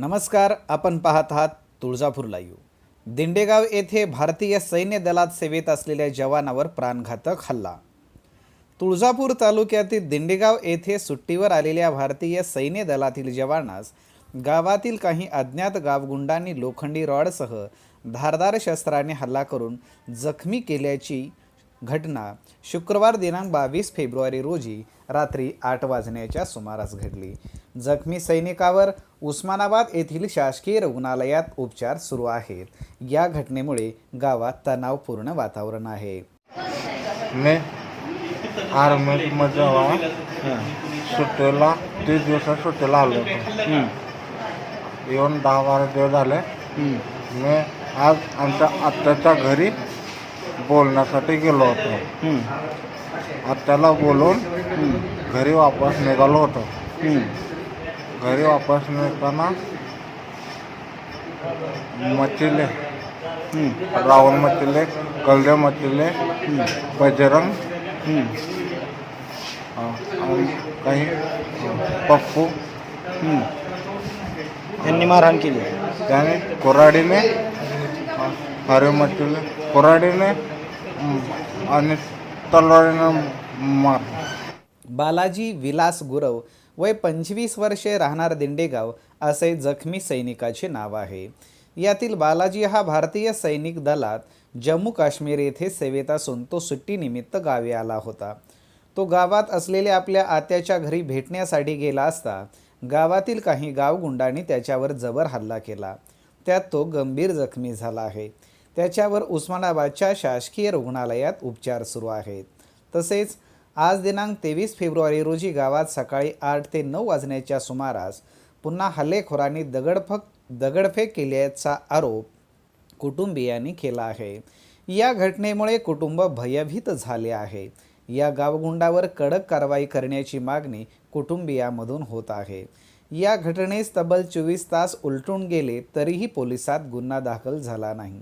नमस्कार आपण पाहत आहात तुळजापूर लाईव्ह. दिंडेगाव येथे भारतीय सैन्य दलात सेवेत असलेल्या जवानावर प्राणघातक हल्ला. तुळजापूर तालुक्यातील दिंडेगाव येथे सुट्टीवर आलेल्या भारतीय सैन्य दलातील जवानास गावातील काही अज्ञात गावगुंडांनी लोखंडी रॉडसह धारदार शस्त्राने हल्ला करून जखमी केल्याची घटना शुक्रवार दिनांक बावीस फेब्रुवारी रोजी रात्री आठ वाजण्याच्या सुमारास घडली. जखमी सैनिकावर उस्मानाबाद येथील शासकीय रुग्णालयात उपचार सुरू आहेत. या घटनेमुळे गावात तणावपूर्ण वातावरण आहे. मी आर्मीमध्ये जेव्हा सुट्टीला तीस दिवसात सुट्टीला आलो होतो. येऊन दहा बारा दिवस झाले. मी आज आमच्या आत्याच्या घरी बोलण्यासाठी गेलो होतो. आत्याला बोलून घरी वापस निघालो होतो. घरी वापस निघताना मचिले रावण मचिले कलदे मचिले बजरंग काही पप्पू. त्यांनी मारहाण केली. त्याने कोराडीने हरे मचिले कोराडीने आणि तलवारीने मार बालाजी विलास गुरव वय पंचवीस वर्षे राहणार दिंडेगाव असे जखमी सैनिकाचे नाव आहे. यातील बालाजी हा भारतीय सैनिक दलात जम्मू काश्मीर येथे सेवेत असून तो सुट्टीनिमित्त गावी आला होता. तो गावात असलेल्या आपल्या आत्याच्या घरी भेटण्यासाठी गेला असता गावातील काही गावगुंडांनी त्याच्यावर जबर हल्ला केला. त्यात तो गंभीर जखमी झाला आहे. त्याच्यावर उस्मानाबादच्या शासकीय रुग्णालयात उपचार सुरू आहेत. तसेच आज दिनांक तेवीस फेब्रुवारी रोजी गावात सकाळी आठ ते नऊ वाजण्याच्या सुमारास पुन्हा हल्लेखोरांनी दगडफक दगडफेक केल्याचा आरोप कुटुंबियांनी केला आहे. या घटनेमुळे कुटुंब भयभीत झाले आहे. या गावगुंडावर कडक कारवाई करण्याची मागणी कुटुंबियामधून होत आहे. या घटनेस तब्बल चोवीस तास उलटून गेले तरीही पोलिसात गुन्हा दाखल झाला नाही.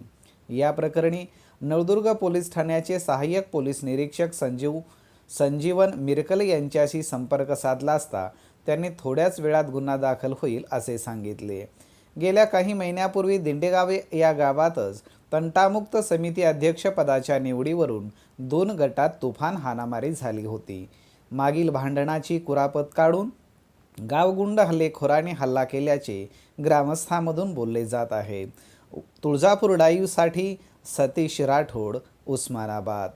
या प्रकरणी नळदुर्ग पोलीस ठाण्याचे सहाय्यक पोलीस निरीक्षक संजीव संजीवन मिरकल यांच्याशी संपर्क साधला असता त्यांनी थोड्याच वेळात गुन्हा दाखल होईल असे सांगितले. गेल्या काही महिन्यापूर्वी दिंडेगावे या गावातच तंटामुक्त समिती अध्यक्षपदाच्या निवडीवरून दोन गटात तुफान हाणामारी झाली होती. मागील भांडणाची कुरापत काढून गावगुंड हल्लेखोराने हल्ला केल्याचे ग्रामस्थांमधून बोलले जात आहे. तुळजापूर डाईव्हसाठी सतीश राठोड उस्मानाबाद.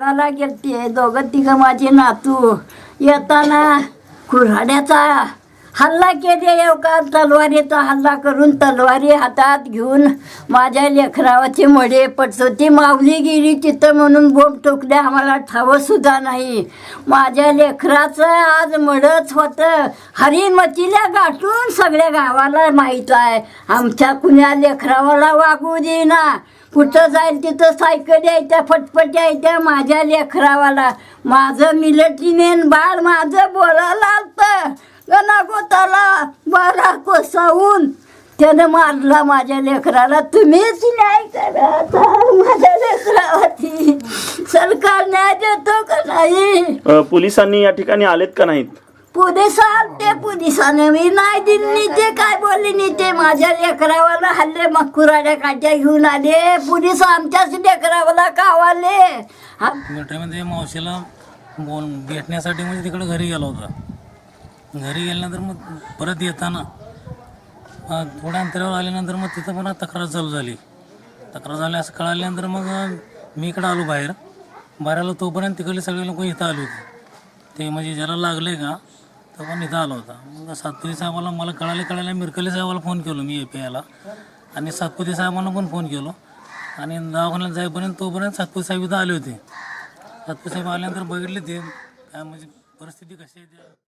मला गेलते दोघं तिघं माझे नातू. येताना कुऱ्हाड्याचा हल्ला केले का तलवारीचा हल्ला करून तलवारी हातात घेऊन माझ्या लेखरावाचे मडे पडतो ती माऊली गेली तिथं म्हणून बोंब टोकले आम्हाला ठावं सुद्धा नाही. माझ्या लेखराचं आज मडच होतं. हरिमतीला गाठून सगळ्या गावाला माहीत आहे. आमच्या कुण्या लेखरावाला वागू देईना. कुठं जाईल तिथं सायकल यायच्या फटफट यायच्या माझ्या लेखरावाला माझं मिलिटरीमेन बाळ माझं बोलायला आलतं गणागोताला बारा कोसावून त्यानं मारला माझ्या लेकराला. तुम्हीच न्याय करा माझ्या लेकरावरती. सरकार न्याय देतो का नाही? अ, पोलिसांनी या ठिकाणी आलेत का नाहीत? पोलीस आलते पोलिसाने. मी नाही दिली ते काय बोलली नाही ते माझ्या लेकरावाला हल्ले मग कुराड्या काट्या घेऊन आले. पोलीस आमच्याच लेकरावाला कावाले. हा. मिलिटरीमध्ये मावशीला बोल भेटण्यासाठी म्हणजे तिकडे घरी गेलो होता. घरी गेल्यानंतर मग परत येताना थोड्या अंतरावर आल्यानंतर मग तिथं पण तक्रार चालू झाली. तक्रार झाली असं कळाल्यानंतर मग मी इकडं आलो बाहेर. बाहेर आलो तोपर्यंत तिकडले सगळे लोक इथं आले होते. ते म्हणजे ज्याला लागले का तो पण इथं आला होता. मग सातपुते साहेबाला मला कळाले कळाले मिरकले साहेबाला फोन केलो मी ए पी आयला आणि सातपुते साहेबांना पण फोन केलो. आणि दवाखान्यात जाईपर्यंत तोपर्यंत सातपुते साहेब इथं आले होते. सातपुते साहेब आल्यानंतर बघितले ते काय म्हणजे परिस्थिती कशी आहे